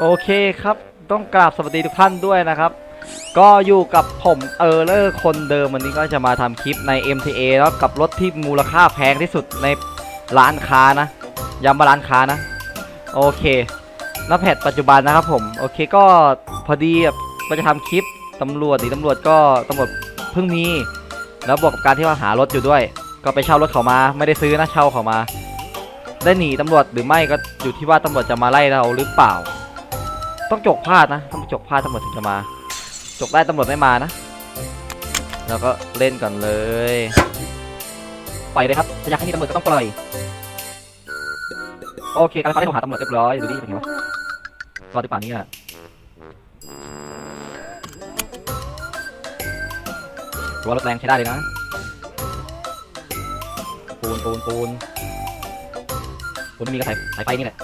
โอเคครับต้องกราบสวัสดีทุกท่านด้วยนะครับ ก็อยู่กับผมเออเลอร์คนเดิมวันนี้ก็จะมาทำคลิปใน MTA แล้วกับรถที่มูลค่าแพงที่สุดในร้านค้านะย้ำมาร้านค้านะโอเคหน้าแพทปัจจุบันนะครับผมโอเคก็พอดีแบบก็จะทำคลิปตำรวจดีตำรวจก็ตำรวจเพิ่งมี แล้วบวกกับการที่ว่าหารถอยู่ด้วย ก็ไปเช่ารถเขามาไม่ได้ซื้อนะเช่าเขามา ได้หนีตำรวจหรือไม่ก็อยู่ที่ว่าตำรวจจะมาไล่เราหรือเปล่า ต้องจกพลาดนะต้องจกพลาดตำรวจถึงจะมา จกได้ตำรวจไม่มานะ แล้วก็เล่นก่อนเลยปล่อยเลยครับอยากให้มีตำรวจก็ต้องปล่อย โอเคการไฟฟ้าได้โทรหาตำรวจเรียบร้อยดูดิเป็นไงวะรอดหรือเปล่านี่ยถือว่ารถแรงใช้ได้เลยนะปูนปูนปูนปูนไม่มีกระสายสายไฟนี่แหละ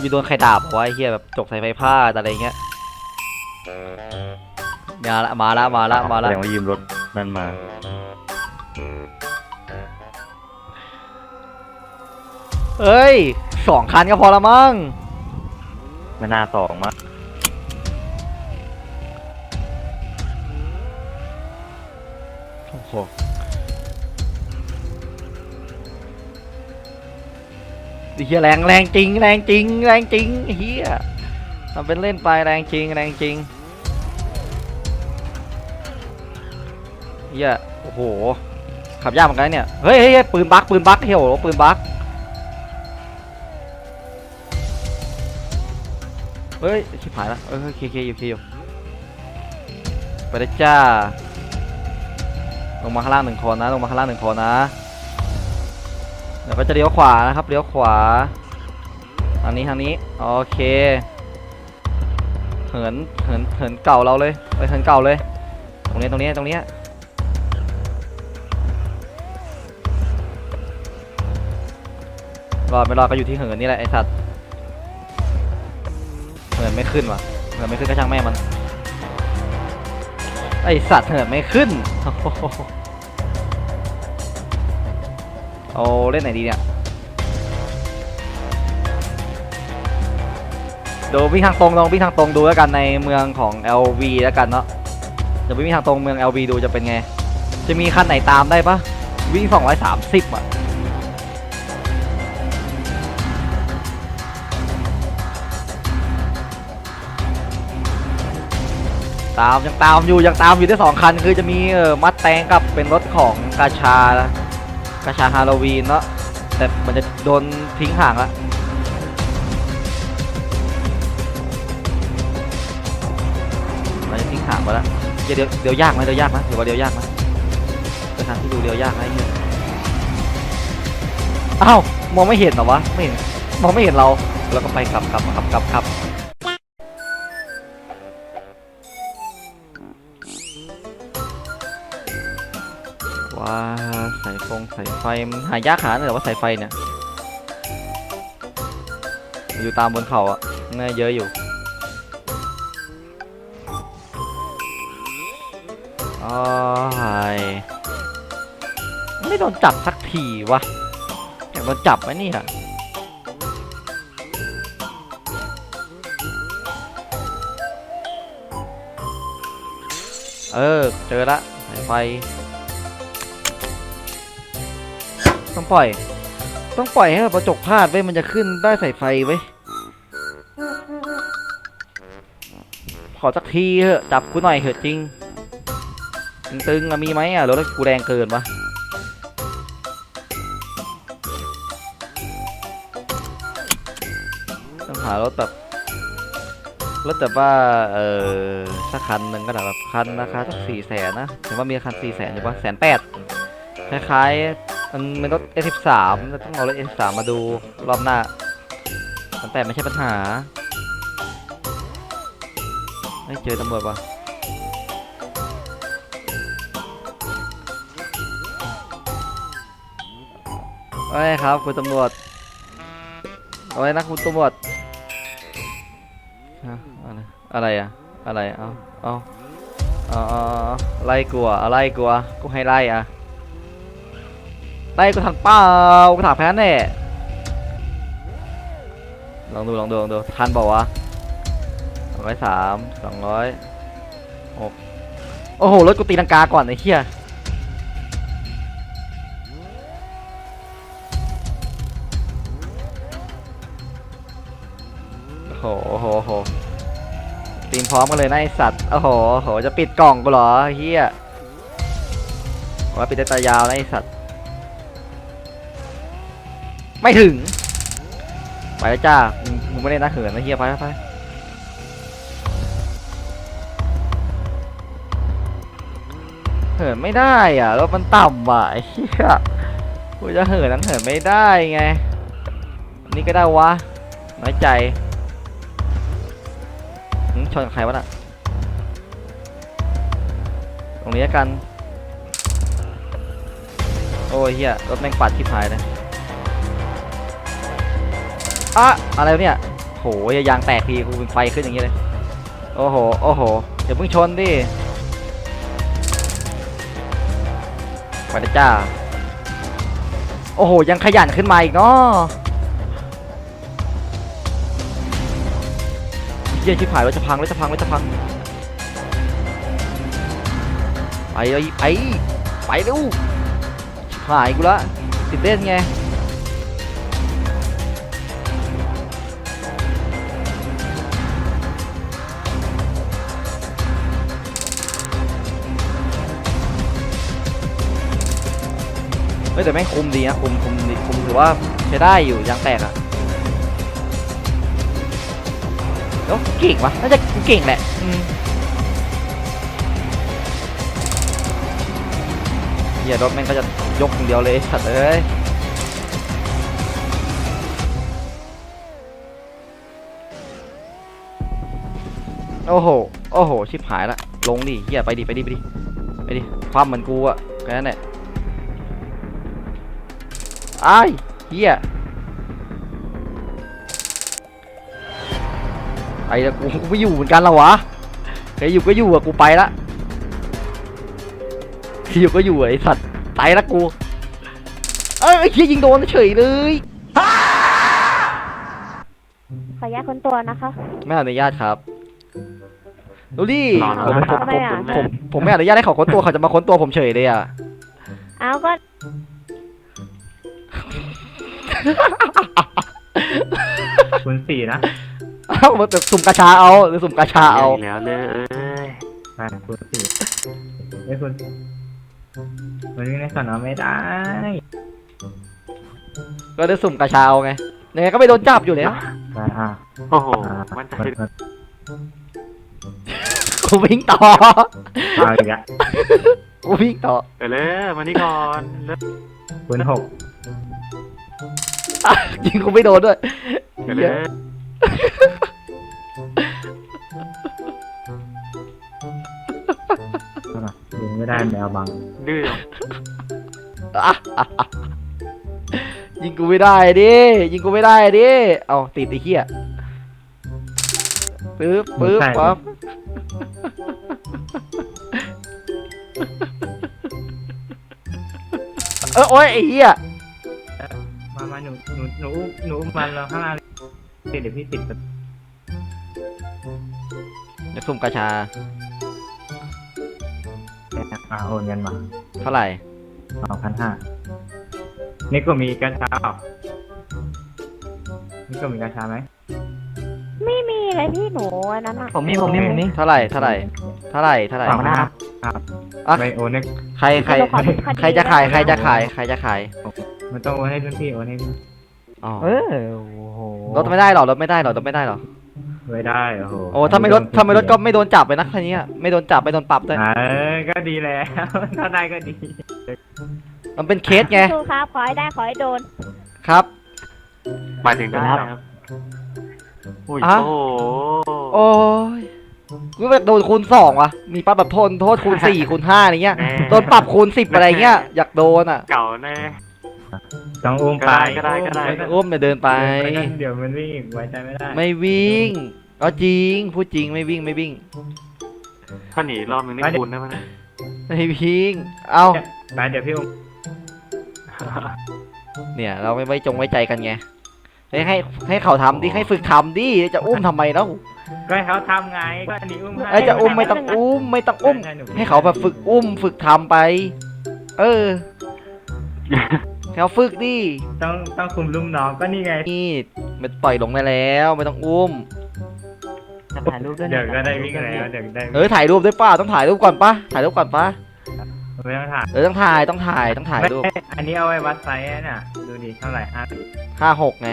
มีโดนใครด่าบอกว่าไอ้เหี้ยแบบจกสายไฟพลาดอะไรเงี้ยมาละมาละมาละมาแสละดงว่ายืมรถนั่นมา เอ้ยสองคันก็พอละมั้งไม่น่าสองมั้งโอ้โห เหี้ยแรงแรงจริงแรงจริงแรงจริงเฮียทำเป็นเล่นไปแรงจริงแรงจริงเฮียโอ้โหขับยากเหมือนกันเนี่ยเฮ้ยเฮ้ยปืนบักปืนบักเฮียโอ้โหปืนบักเฮ้ยชิบหายละเอ้ยเคเคอยู่เคอยู่ไปเลยจ้าลงมาข้างล่างหนึ่งคนนะลงมาข้างล่างหนึ่งคนนะ เดี๋ยวก็จะเลี้ยวขวานะครับ เลี้ยวขวา ทางนี้ทางนี้ โอเค เหิน เหิน เหินเก่าเราเลย ไปเหินเก่าเลย ตรงนี้ ตรงนี้ ตรงนี้รอดไม่รอดก็อยู่ที่เหินนี่แหละไอสัตว์ เหินไม่ขึ้นว่ะ เหินไม่ขึ้นก็ช่างแม่มัน ไอสัตว์เหินไม่ขึ้น เอาเล่นไหนดีเนี่ยเดี๋ยววิ่งทางตรงลองวิ่งทางตรงดูแล้วกันในเมืองของ LV แล้วกันเนาะเดี๋ยววิ่งทางตรงเมือง LV ดูจะเป็นไง จะมีคันไหนตามได้ปะวิ่ง 230อะตามยังตามอยู่ยังตามอยู่ได้สองคัน คือจะมีเออมัดแตงกับเป็นรถของกาชา กาชาฮาโลวีนเนาะแต่มันจะโดนทิ้งห่างละมันจะทิ้งห่างไปแล้วเดี๋ยวเดี๋ยวยากไหมเดี๋ยวยากไหมถือว่าเดี๋ยวยากไหมเป็นทางที่ดูเดี๋ยวยากไหมไอ้เหี้ยอ้าวมองไม่เห็นเหรอวะไม่เห็นมองไม่เห็นเราแล้วก็ไปกลับกลับกลับกลับกลับ สายฟไฟมันหายากหาเลยเหรอว่าสายไฟเนี่ย อยู่ตามบนเขาอะน่าเยอะอยู่อ้ายไม่โดนจับสักทีวะอยากโดนจับไหมเนี่ยเออ เจอละสายไฟ ต้องปล่อย ต้องปล่อยให้กระจกพลาดไว้มันจะขึ้นได้ใส่ไฟไว้ขอสักทีเถอะจับกูหน่อยเถอะจริง ตึงๆมีไหมอะรือว่ากูแรงเกินวะต้องหารถแบบรถแบบว่าเออสักคันหนึ่งก็แบบคันราคาสักสี่แสนนะแต่ว่ามีคันสี่แสนอยู่ปะแสนแปดคล้ายๆ มันเป็นรถ S13 ต้องเอารถ S3 มาดูรอบหน้ามันแต่ไม่ใช่ปัญหา ไม่เจอตำรวจปะเอ้ยครับคุณตำรวจเอาไว้นะคุณตำรวจอะไรอะไรอะอะไรอาเอาเอาเอาเอาไล่กลัวอะไรกลัวกูให้ไล่อะ ไล่กูทันเป้ากูถามแพ้แน่ลองดูลองดูลองดูทันบอกว่าวะสองร้อยสามสองร้อยหกโอ้โหรถกูตีลังกาก่อนไอ้เหี้ยโอ้โหโอ้โหโหตีมพร้อมกันเลยนะไอสัตว์โอ้โหโอ้โหจะปิดกล่องกูเหรอเฮียว่าปิดได้ตายาวนะไอสัตว์ ไม่ถึง ไปแล้วจ้า มึงไม่ได้นะเหินนะเฮียไปไปไปเหินไม่ได้อะรถมันต่ำว่ะไอ้เฮียกูจะเหินนั้นเหินไม่ได้ไงนนี้ก็ได้วะ น้อยใจชนกับใครวะน่ะ ตรงนี้กัน โอ้ยเฮียรถแม่งปัดชิบหายเลย อะอะไรเนี่ย โหยางแตกทีกูเป็นไฟขึ้นอย่างนี้เลย โอ้โห โอ้โหเดี๋ยวเพิ่งชนดิไปเลยจ้า โอ้โห ยังขยันขึ้นมาอีกเนาะเยี่ยชิบหายรถจะพังรถจะพังรถจะพัง ไปไปไปเร็วชิบหายกูละติดเล่นไง ฮ้ยแต่แม่งคุมดีนะคุมคุมดีคุมถือว่าใช้ได้อยู่ยางแตกอะแล้วเก่งวะน่าจะเก่งแหละอืมเฮียรถแม่งก็จะยกอย่างเดียวเลยสัตว์เอ้ยโอ้โห โอ้โห ชิบหายละ ลงดิเฮียไปดิ ไปดิ ไปดิ ไปดิ ความเหมือนกูอะแค่นั้นแหละ ไอ้ายเฮียไปแล้วกูกูไม่อยู่เหมือนกันแล้ววะใครอยู่ก็อยู่อะกูไปละใครอยู่ก็อยู่อะไอสัตว์ไปละกู เอ้ยไอ้เฮียยิงโดนเฉยเลยขออนุญาตคนตัวนะคะไม่อนุญาตครับดูดินอนผมแล้วผมทำไมอะผมผมไม่อนุญาตให้เขาค้นตัวเขาจะมาค้นตัวผมเฉยเลยอะ เอาก็ คุณสี่นะเอ้ามาแบบสุ่มกระชาเอา หรือสุ่มกระชาเอา กแล้วเลยเอ้ยอ่าคุณสี่ไอ้ยคุณมันวิ่งในสนามไม่ได้ก็ได้สุ่มกระชาเอาไงยังไงก็ไม่โดนจับอยู่แล้วอ่าอ่าโอ้โหอ่ามันใจมันกูวิ่งต่อ เอาอีกอะกูวิ่งต่อ เออเลยมานี่ก่อนเลิกคุณหก อะยิงกูไม่โดนด้วยเออเลเหี้ยยเอาหน่อยยิงไม่ได้แมวบังดื้ออะอะอะยิงกูไม่ได้ดิ ยิงกูไม่ได้ดิ เอาติดไอ้เหี้ยปึ๊บปึ๊บปั๊บเออโอ้ยไอ้เหี้ย มามาหนูหนูหนูอุ้มหนูอุ้มมันเราข้างล่างเดี๋ยวพี่ติดเดี๋ยวสุ่มกระชาอ่าโอนเงินมาเท่าไหร่สองพันห้านี่ก็มีกระชาเปล่านี่ก็มีกระชาไหมไม่มีเลยพี่หนูอันนั้นอะผมมีผมมีผมมีเท่าไหร่เท่าไหร่เท่าไหร่เท่าไหร่สองพันห้าครับอะ ไม่โอนให้ใครใครเดี๋ยวขอดูคดีใครจะขายใครจะขายใครจะขาย มันต้องโอนให้รุ่นพี่โอนให้รุ่นอ๋อเออโอ้โหรถไม่ได้หรอรถไม่ได้หรอรถไม่ได้หรอไม่ได้โอ้โหโอ้ถ้าไม่รถถ้าไม่รถก็ไม่โดนจับไปนะคันนี้อะไม่โดนจับไม่โดนปรับด้วยเออก็ดีแล้วถ้าได้ก็ดี มันเป็นเคสไงสู้ครับขอให้ได้ขอให้โดนครับหมายถึงได้ครับอุ้ยอะโอ้โหโอ้ยกูแบบโดนคูณสองว่ะมีปรับแบบโทษโทษคูณสี่คูณห้าอะไรเงี้ยแน่โดนปรับคูณสิบอะไรเงี้ย อยากโดนอะ เก่าแน่ ต้องอุ้มไปก็ได้ก็ได้ ไม่ต้องอุ้มเดี๋ยวเดินไปไปนั่นเดี๋ยวมันวิ่งอีกไว้ใจไม่ได้ไม่วิ่งก็จริงพูดจริงไม่วิ่งไม่วิ่ง ถ้าหนีรอบนึงนี่คูณได้ไหมเนี่ยไม่วิ่ง เอาไปเดี๋ยวพี่อุ้มเนี่ย เราไม่ไว้จงไว้ใจกันไงให้ให้ให้เขาทำดิให้ฝึกทำดิจะอุ้มทำไมแล้ว ก็ให้เขาทำไงก็อันนี้อุ้มให้ไอ้ยจะอุ้มไม่ต้องอุ้มไม่ต้องอุ้ม ให้เขาแบบฝึกอุ้มฝึกทำไป เออ ให้เขาฝึกดิ ต้องต้องคุมลุมน้องก็นี่ไงนี่มันปล่อยลงได้แล้วไม่ต้องอุ้ม จะถ่ายรูปด้วยนะเดี๋ยวก็ได้วิ่งแล้วเดี๋ยวได้เออถ่ายรูปด้วยป้าต้องถ่ายรูปก่อนปะถ่ายรูปก่อนปะไม่ต้องถ่ายเออต้องถ่ายต้องถ่ายต้องถ่ายรูปไม่อันนี้เอาไว้วัดไซส์น่ะดูดิเท่าไหร่ห้าสิบห้าหกไง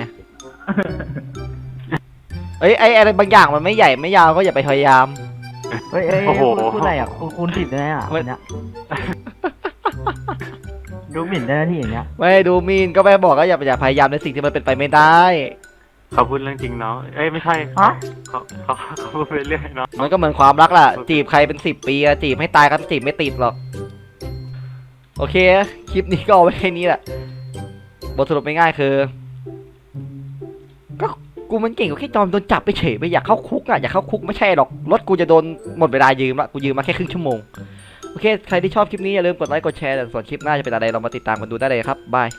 เอ้ยไออะไรบางอย่างมันไม่ใหญ่ไม่ยาวก็อย่าไปพยายาม เฮ้ยเอ้ยโอ้โห พูดอะไรอะคูณคูณสิบได้ไหมอะไม่อันเนี้ย ดูหมิ่นได้นะที่อย่างเงี้ย ไม่ดูมีนก็แม่บอกก็อย่าอย่าพยายามในสิ่งที่มันเป็นไปไม่ได้ เขาพูดเรื่องจริงเนาะเอ้ยไม่ใช่ฮะ เขาเขาเขาพูดไปเรื่อยเนาะมันก็เหมือนความรักล่ะ จีบใครเป็นสิบปีอะจีบให้ตายก็จีบไม่ติดหรอก โอเค คลิปนี้ก็เอาไว้แค่นี้แหละ บทสรุปง่ายๆคือ ก็กูมันเก่งกว่าแค่จอมโดนจับไปเฉยไปอยากเข้าคุกอะอยากเข้าคุกไม่ใช่หรอก รถกูจะโดนหมดเวลายืมละกูยืมมาแค่ครึ่งชั่วโมง โอเค ใครที่ชอบคลิปนี้อย่าลืมกดไลค์ กดแชร์แต่ส่วนคลิปหน้าจะเป็นอะไรเรามาติดตามกันดูได้เลยครับ บาย